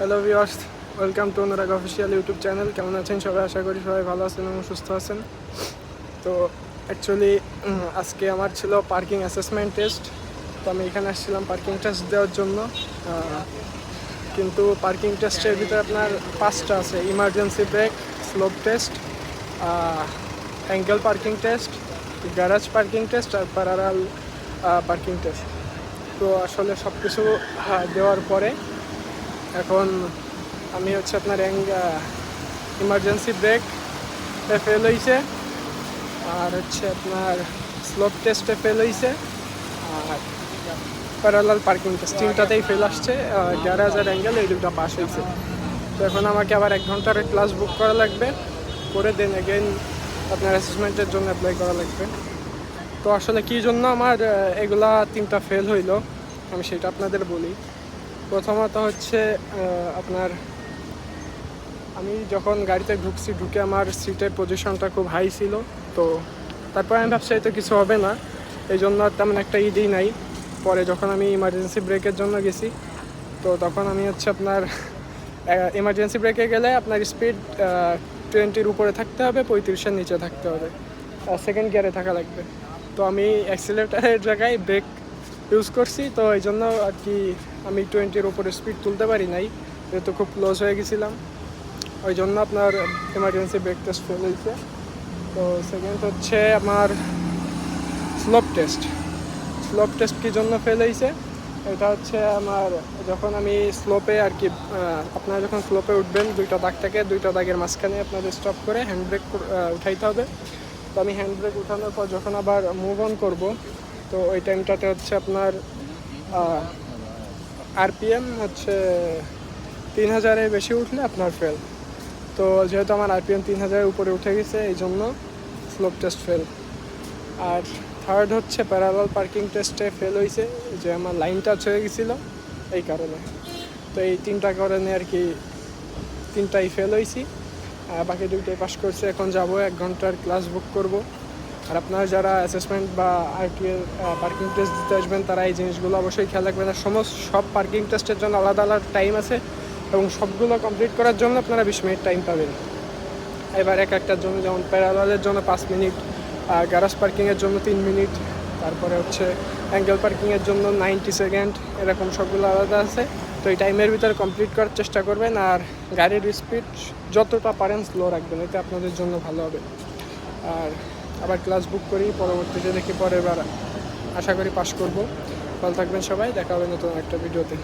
Hello viewers welcome to Anurag official YouTube channel কেমন আছেন সবাই? আশা করি সবাই ভালো আছেন এবং সুস্থ আছেন। তো অ্যাকচুয়ালি আজকে আমার ছিল পার্কিং অ্যাসেসমেন্ট টেস্ট তো আমি এখানে আসছিলাম পার্কিং টেস্ট দেওয়ার জন্য। কিন্তু পার্কিং টেস্টের ভিতরে আপনার পাঁচটা আছে। Emergency brake slope test angle parking test garage parking test আর প্যারারাল পার্কিং টেস্ট তো আসলে সব কিছু দেওয়ার পরে এখন আমি হচ্ছে আপনার ইমার্জেন্সি ব্রেক ফেল হয়েছে আর হচ্ছে আপনার স্লোপ টেস্টে ফেল হয়েছে আর প্যারালাল পার্কিং টেস্ট তিনটাতেই ফেল আসছে গ্যারাজ আর অ্যাঙ্গেল এই দুটো পাস হয়েছে তো এখন আমাকে আবার এক ঘণ্টার ক্লাস বুক করা লাগবে, করে দেন এগেন আপনার অ্যাসেসমেন্টের জন্য অ্যাপ্লাই করা লাগবে। তো আসলে কী জন্য আমার এগুলা তিনটা ফেল হইল, আমি সেটা আপনাদের বলি। প্রথমত হচ্ছে আপনার আমি যখন গাড়িতে ঢুকছি, ঢুকে আমার সিটের পজিশনটা খুব হাই ছিল, তো তারপর আমি ভাবছি তো কিছু হবে না এই জন্য তেমন একটা ইডি নাই। পরে যখন আমি ইমার্জেন্সি ব্রেকের জন্য গেছি, তো তখন আমি হচ্ছে আপনার ইমার্জেন্সি ব্রেকে গেলে আপনার স্পিড টোয়েন্টির উপরে থাকতে হবে, পঁয়ত্রিশের নিচে থাকতে হবে সেকেন্ড গিয়ারে থাকা লাগবে। তো আমি অ্যাক্সিলেটারের জায়গায় ব্রেক ইউজ করছি, তো এই জন্য আর কি আমি টোয়েন্টির ওপরে স্পিড তুলতে পারি নাই, যেহেতু খুব ক্লোজ হয়ে গেছিলাম। ওই জন্য আপনার এমার্জেন্সি ব্রেক টেস্ট ফেল হয়েছে। তো সেকেন্ড হচ্ছে আমার স্লোপ টেস্ট স্লোপ টেস্ট কী জন্য ফেল হয়েছে? এটা হচ্ছে আমার যখন আমি স্লোপে আর কি আপনারা যখন স্লোপে উঠবেন, দুইটা দাগ থাকে, দুইটা দাগের মাঝখানে আপনাদের স্টপ করে হ্যান্ড ব্রেক উঠাইতে হবে। তো আমি হ্যান্ড ব্রেক উঠানোর পর যখন আবার মুভ অন করব তো ওই টাইমটাতে হচ্ছে আপনার আরপিএম হচ্ছে তিন হাজারের বেশি উঠলে আপনার ফেল তো যেহেতু আমার আরপিএম তিন হাজারের উপরে উঠে গেছে, এই জন্য স্লোপ টেস্ট ফেল আর থার্ড হচ্ছে প্যারালাল পার্কিং টেস্টে ফেল হয়েছে যে আমার লাইনটা হয়ে গেছিল, এই কারণে। তো এই তিনটা কারণে আর কি তিনটাই ফেল হয়েছি বাকি দুইটাই পাস করছে, এখন যাব, এক ঘণ্টার ক্লাস বুক করব। আর আপনারা যারা অ্যাসেসমেন্ট বা আর আরটিএর পার্কিং টেস্ট দিতে আসবেন, তারা এই জিনিসগুলো অবশ্যই খেয়াল রাখবেন। আর সমস্ত, সব পার্কিং টেস্টের জন্য আলাদা আলাদা টাইম আছে এবং সবগুলো কমপ্লিট করার জন্য আপনারা বিশ মিনিট টাইম পাবেন। এবার এক একটার জন্য যেমন প্যারালালের জন্য পাঁচ মিনিট গ্যারাজ পার্কিংয়ের জন্য তিন মিনিট, তারপরে হচ্ছে অ্যাঙ্গেল পার্কিংয়ের জন্য নাইনটি সেকেন্ড এরকম সবগুলো আলাদা আছে। তো এই টাইমের ভিতরে কমপ্লিট করার চেষ্টা করবেন, আর গাড়ির স্পিড যতটা পারেন স্লো রাখবেন, এতে আপনাদের জন্য ভালো হবে। আর আবার ক্লাস বুক করি পরবর্তীতে দেখি পরের বার আশা করি পাশ করব। ভালো থাকবেন সবাই, দেখা হবে নতুন একটা ভিডিওতে